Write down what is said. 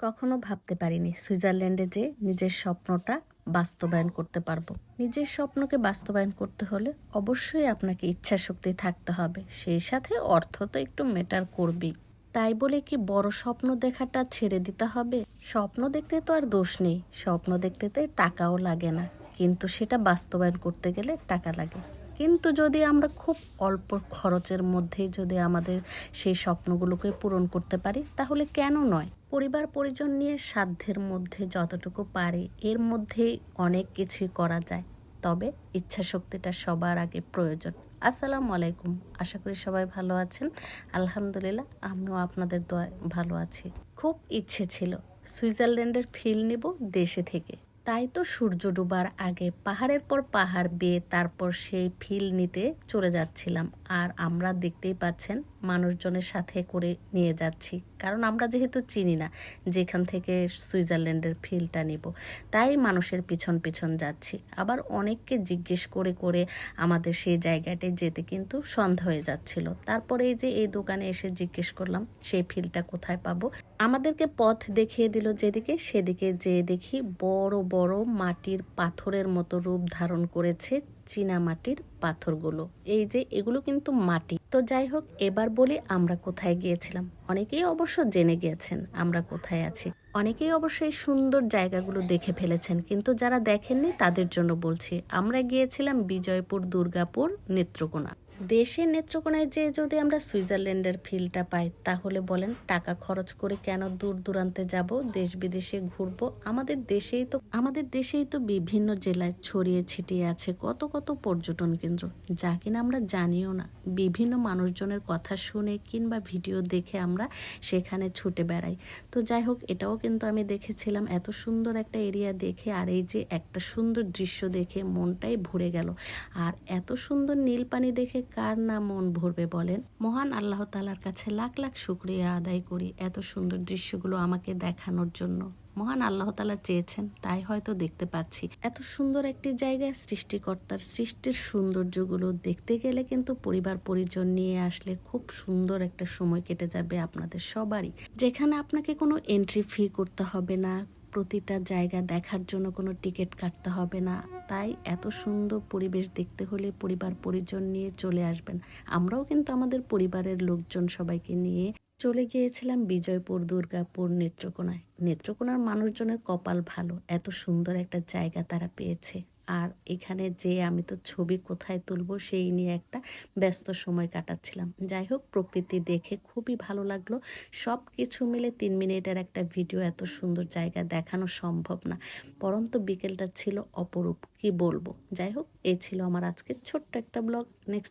কখনো ভাবতে পারিনি সুইজারল্যান্ডে যে নিজের স্বপ্নটা বাস্তবায়ন করতে পারব। নিজের স্বপ্নকে বাস্তবায়ন করতে হলে অবশ্যই আপনাকে ইচ্ছা শক্তি থাকতে হবে। সেই সাথে অর্থ তো একটু মেটার করবেই। তাই বলে কি বড় স্বপ্ন দেখাটা ছেড়ে দিতে হবে? স্বপ্ন দেখতে তো আর দোষ নেই। স্বপ্ন দেখতে টাকাও লাগে না। কিন্তু সেটা বাস্তবায়ন করতে গেলে টাকা লাগে। কিন্তু যদি আমরা খুব অল্প খরচের মধ্যেই যদি আমাদের সেই স্বপ্নগুলোকে পূরণ করতে পারি, তাহলে কেন নয়? পরিবার পরিজন নিয়ে সাধ্যের মধ্যে যতটুকু পারে, এর মধ্যেই অনেক কিছুই করা যায়। তবে ইচ্ছা শক্তিটা সবার আগে প্রয়োজন। আসসালামু আলাইকুম। আশা করি সবাই ভালো আছেন। আলহামদুলিল্লাহ, আমিও আপনাদের দোয়ায় ভালো আছি। খুব ইচ্ছে ছিল সুইজারল্যান্ডের ফিল নেব দেশে থেকে। তাই তো সূর্য ডুবার আগে পাহাড়ের পর পাহাড় বেয়ে তারপর সেই ফিল নিতে চলে যাচ্ছিলাম। আর আমরা দেখতেই পাচ্ছেন, মানুষজনের সাথে করে নিয়ে যাচ্ছি। কারণ আমরা যেহেতু চিনি না, যেখান থেকে সুইজারল্যান্ডের ফিলটা নিব। তাই মানুষের পিছন পিছন যাচ্ছি। আবার অনেককে জিজ্ঞেস করে করে আমাদের সেই জায়গাটায় যেতে কিন্তু সন্ধ্যা হয়ে যাচ্ছিল। তারপরে এই যে এই দোকানে এসে জিজ্ঞেস করলাম, সেই ফিলটা কোথায় পাবো? আমাদেরকে পথ দেখিয়ে দিল যেদিকে, সেদিকে যেয়ে দেখি বড় বড় মাটির পাথরের মতো রূপ ধারণ করেছে চীনা মাটির পাথরগুলো। এই যে, এগুলো কিন্তু মাটি। তো যাই হোক, এবার বলি আমরা কোথায় গিয়েছিলাম। অনেকেই অবশ্য জেনে গিয়েছেন আমরা কোথায় আছি। অনেকেই অবশ্যই সুন্দর জায়গাগুলো দেখে ফেলেছেন, কিন্তু যারা দেখেননি তাদের জন্য বলছি, আমরা গিয়েছিলাম বিজয়পুর দুর্গাপুর নেত্রকোনা। দেশের নেত্রকোনায় যে যদি আমরা সুইজারল্যান্ডের ফিলটা পাই, তাহলে বলেন টাকা খরচ করে কেন দূর দূরান্তে যাব, দেশ বিদেশে ঘুরবো? আমাদের দেশেই তো, আমাদের দেশেই তো বিভিন্ন জেলায় ছড়িয়ে ছিটিয়ে আছে কত কত পর্যটন কেন্দ্র। যা কিনা আমরা জানিও না। বিভিন্ন মানুষজনের কথা শুনে কিংবা ভিডিও দেখে আমরা সেখানে ছুটে বেড়াই। তো যাই হোক, এটাও কিন্তু আমি দেখেছিলাম। এত সুন্দর একটা এরিয়া দেখে আর এই যে একটা সুন্দর দৃশ্য দেখে মনটাই ভরে গেল। আর এত সুন্দর নীল পানি দেখে কার না মন ভরবে বলেন? মহান আল্লাহ তালার কাছে লাখ লাখ শুক্রিয়া আদায় করি এত সুন্দর দৃশ্যগুলো আমাকে দেখানোর জন্য। মহান আল্লাহ তালা চেয়েছেন, তাই হয়তো দেখতে পাচ্ছি। এত সুন্দর একটি জায়গায় সৃষ্টিকর্তার সৃষ্টির সৌন্দর্যগুলো দেখতে গেলে কিন্তু পরিবার পরিজন নিয়ে আসলে খুব সুন্দর একটা সময় কেটে যাবে আপনাদের সবারই। যেখানে আপনাকে কোনো এন্ট্রি ফি করতে হবে না প্রতিটা জায়গা দেখার জন্য কোনো টিকিট কাটতে হবে না। তাই এত সুন্দর পরিবেশ দেখতে হলে পরিবার পরিজন নিয়ে চলে আসবেন। আমরাও কিন্তু আমাদের পরিবারের লোকজন সবাইকে নিয়ে চলে গিয়েছিলাম বিজয়পুর, দুর্গাপুর, নেত্রকোনায়। নেত্রকোনার মানুষজনের কপাল ভালো, এত সুন্দর একটা জায়গা তারা পেয়েছে। আর এখানে যে আমি তো ছবি কোথায় তুলব সেই নিয়ে একটা ব্যস্ত সময় কাটাচ্ছিলাম। যাই হোক প্রকৃতি দেখে খুবই ভালো লাগল। সব কিছু মিলে তিন মিনিটের একটা ভিডিও এত সুন্দর জায়গা দেখানো সম্ভব না। পরন্ত বিকেলটা ছিল অপরূপ, কি বলব? যাই হোক এই ছিল আমার আজকে ছোট্ট একটা ব্লগ। নেক্সট